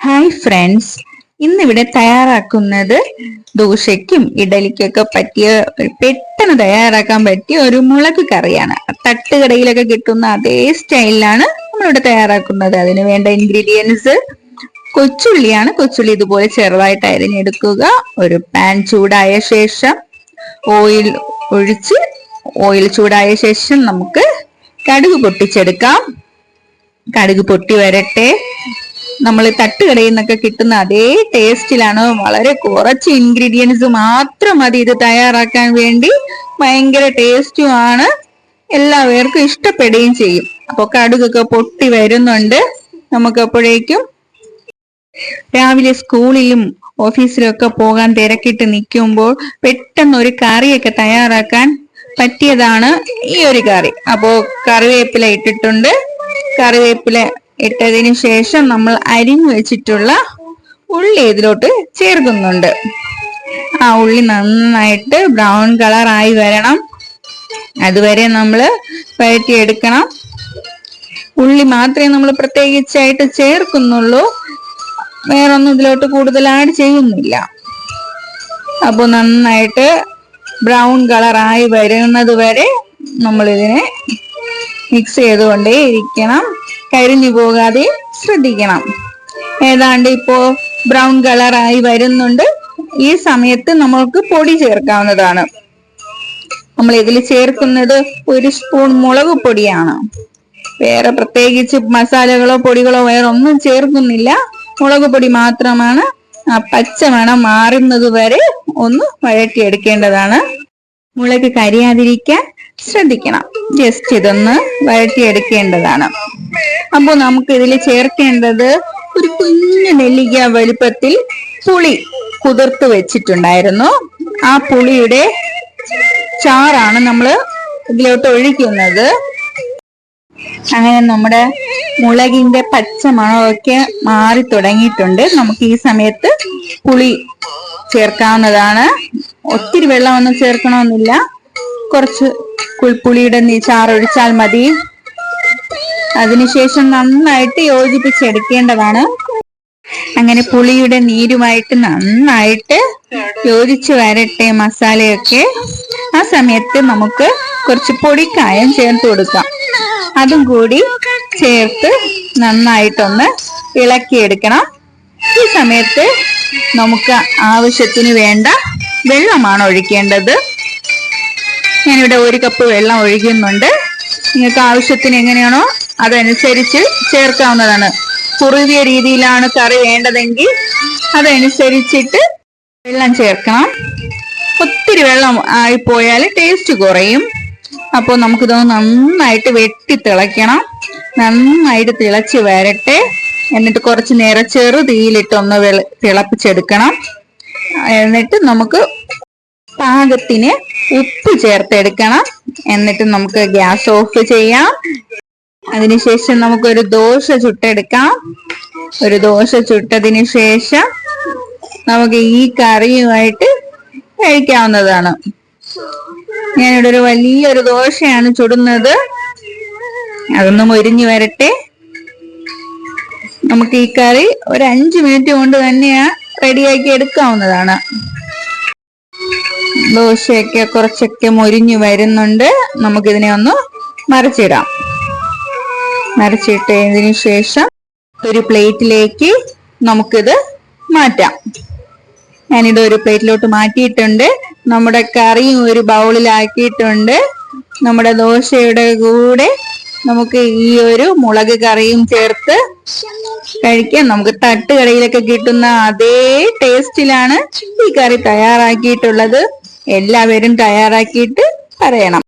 Hi friends ഇന്നിവിടെ തയ്യാറാക്കുന്നത് ദോശയ്ക്കും ഇഡലിക്കൊക്കെ പറ്റിയ പെട്ടെന്ന് തയ്യാറാക്കാൻ പറ്റിയ ഒരു മുളക് കറിയാണ്. തട്ടുകടയിലൊക്കെ കിട്ടുന്ന അതേ സ്റ്റൈലിലാണ് നമ്മളിവിടെ തയ്യാറാക്കുന്നത്. അതിന് വേണ്ട ഇൻഗ്രീഡിയൻസ് കൊച്ചുള്ളിയാണ്. കൊച്ചുള്ളി ഇതുപോലെ ചെറുതായിട്ട് അരിഞ്ഞെടുക്കുക. ഒരു പാൻ ചൂടായ ശേഷം ഓയിൽ ഒഴിച്ച് ഓയിൽ ചൂടായ ശേഷം നമുക്ക് കടുക് പൊട്ടിച്ചെടുക്കാം. കടുക് പൊട്ടി വരട്ടെ. നമ്മൾ തട്ടുകടയിൽ നിന്നൊക്കെ കിട്ടുന്ന അതേ ടേസ്റ്റിലാണ് വളരെ കുറച്ച് ഇൻഗ്രീഡിയൻസ് മാത്രം മതി ഇത് തയ്യാറാക്കാൻ വേണ്ടി ഭയങ്കര ടേസ്റ്റുമാണ് എല്ലാവർക്കും ഇഷ്ടപ്പെടുകയും ചെയ്യും. അപ്പൊ കടുകൊക്കെ പൊട്ടി വരുന്നുണ്ട്. നമുക്ക് അപ്പോഴേക്കും രാവിലെ സ്കൂളിലും ഓഫീസിലൊക്കെ പോകാൻ തിരക്കിട്ട് നിൽക്കുമ്പോൾ പെട്ടെന്ന് ഒരു കറിയൊക്കെ തയ്യാറാക്കാൻ പറ്റിയതാണ് ഈ ഒരു കറി. അപ്പോ കറിവേപ്പില ഇട്ടിട്ടുണ്ട്. കറിവേപ്പില ഇട്ടതിന് ശേഷം നമ്മൾ അരിഞ്ഞു വെച്ചിട്ടുള്ള ഉള്ളി ഇതിലോട്ട് ചേർക്കുന്നുണ്ട്. ആ ഉള്ളി നന്നായിട്ട് ബ്രൗൺ കളർ ആയി വരണം. അതുവരെ നമ്മൾ വഴറ്റിയെടുക്കണം. ഉള്ളി മാത്രമേ നമ്മൾ പ്രത്യേകിച്ചായിട്ട് ചേർക്കുന്നുള്ളൂ. വേറൊന്നും ഇതിലോട്ട് കൂടുതൽ ആഡ് ചെയ്യുന്നില്ല. അപ്പോൾ നന്നായിട്ട് ബ്രൗൺ കളറായി വരുന്നത് വരെ നമ്മൾ ഇതിനെ മിക്സ് ചെയ്തുകൊണ്ടേ ഇരിക്കണം കരിഞ്ഞു പോകാതെ ശ്രദ്ധിക്കണം. ഏതാണ്ട് ഇപ്പോ ബ്രൗൺ കളറായി വരുന്നുണ്ട്. ഈ സമയത്ത് നമ്മൾക്ക് പൊടി ചേർക്കാവുന്നതാണ്. നമ്മൾ ഇതിൽ ചേർക്കുന്നത് ഒരു സ്പൂൺ മുളക് പൊടിയാണ്. വേറെ പ്രത്യേകിച്ച് മസാലകളോ പൊടികളോ വേറെ ഒന്നും ചേർക്കുന്നില്ല. മുളക് പൊടി മാത്രമാണ്. ആ പച്ച മണം മാറുന്നത് വരെ ഒന്ന് വഴറ്റിയെടുക്കേണ്ടതാണ്. മുളക് കരിയാതിരിക്കാൻ ശ്രദ്ധിക്കണം. ജസ്റ്റ് ഇതൊന്ന് വഴറ്റിയെടുക്കേണ്ടതാണ്. അപ്പോൾ നമുക്ക് ഇതിൽ ചേർക്കേണ്ടത് ഒരു കുഞ്ഞു നെല്ലിക്ക വലുപ്പത്തിൽ പുളി കുതിർത്ത് വെച്ചിട്ടുണ്ടായിരുന്നു. ആ പുളിയുടെ ചാറാണ് നമ്മൾ ഇതിലോട്ട് ഒഴിക്കുന്നത്. അങ്ങനെ നമ്മുടെ മുളകിന്റെ പച്ച മണമൊക്കെ മാറി തുടങ്ങിയിട്ടുണ്ട്. നമുക്ക് ഈ സമയത്ത് പുളി ചേർക്കാവുന്നതാണ്. ഒത്തിരി വെള്ളമൊന്നും ചേർക്കണമെന്നില്ല. കുറച്ച് പുളിയുടെ ചാറൊഴിച്ചാൽ മതി. അതിനുശേഷം നന്നായിട്ട് യോജിപ്പിച്ചെടുക്കേണ്ടതാണ്. അങ്ങനെ പുളിയുടെ നീരുമായിട്ട് നന്നായിട്ട് യോജിച്ച് വരട്ടെ മസാലയൊക്കെ. ആ സമയത്ത് നമുക്ക് കുറച്ച് പൊടിക്കായം ചേർത്ത് കൊടുക്കാം. അതും കൂടി ചേർത്ത് നന്നായിട്ടൊന്ന് ഇളക്കിയെടുക്കണം. ഈ സമയത്ത് നമുക്ക് ആവശ്യത്തിന് വേണ്ട വെള്ളമാണ് ഒഴിക്കേണ്ടത്. ഞാനിവിടെ ഒരു കപ്പ് വെള്ളം ഒഴിക്കുന്നുണ്ട്. നിങ്ങൾക്ക് ആവശ്യത്തിന് എങ്ങനെയാണോ അതനുസരിച്ച് ചേർക്കാവുന്നതാണ്. കുറുകിയ രീതിയിലാണ് കറി വേണ്ടതെങ്കിൽ അതനുസരിച്ചിട്ട് വെള്ളം ചേർക്കണം. ഒത്തിരി വെള്ളം ആയിപ്പോയാൽ ടേസ്റ്റ് കുറയും. അപ്പോൾ നമുക്കിതൊന്ന് നന്നായിട്ട് വെട്ടി തിളയ്ക്കണം. നന്നായിട്ട് തിളച്ച് വരട്ടെ. എന്നിട്ട് കുറച്ച് നേരം ചെറു തീയിലിട്ടൊന്ന് തിളപ്പിച്ചെടുക്കണം. എന്നിട്ട് നമുക്ക് പാകത്തിന് ഉപ്പ് ചേർത്തെടുക്കണം. എന്നിട്ട് നമുക്ക് ഗ്യാസ് ഓഫ് ചെയ്യാം. അതിനുശേഷം നമുക്കൊരു ദോശ ചുട്ടെടുക്കാം. ഒരു ദോശ ചുട്ടതിന് ശേഷം നമുക്ക് ഈ കറിയുമായിട്ട് കഴിക്കാവുന്നതാണ്. ഞാനിവിടെ ഒരു വലിയൊരു ദോശയാണ് ചുടുന്നത്. അതൊന്നും മൊരിഞ്ഞു വരട്ടെ. നമുക്ക് ഈ കറി ഒരു അഞ്ച് മിനിറ്റ് കൊണ്ട് തന്നെയാ റെഡിയാക്കി എടുക്കാവുന്നതാണ്. ദോശയൊക്കെ കുറച്ചൊക്കെ മൊരിഞ്ഞു വരുന്നുണ്ട്. നമുക്കിതിനെ ഒന്ന് മറിച്ചിടാം. മറിച്ചിട്ടതിന് ശേഷം ഒരു പ്ലേറ്റിലേക്ക് നമുക്കിത് മാറ്റാം. ഞാനിത് ഒരു പ്ലേറ്റിലോട്ട് മാറ്റിയിട്ടുണ്ട്. നമ്മുടെ കറിയും ഒരു ബൗളിലാക്കിയിട്ടുണ്ട്. നമ്മുടെ ദോശയുടെ കൂടെ നമുക്ക് ഈ ഒരു മുളക് കറിയും ചേർത്ത് കഴിക്കാം. നമുക്ക് തട്ടുകടയിലൊക്കെ കിട്ടുന്ന അതേ ടേസ്റ്റിലാണ് ഈ കറി തയ്യാറാക്കിയിട്ടുള്ളത്. എല്ലാവരും തയ്യാറാക്കിയിട്ട് പറയണം.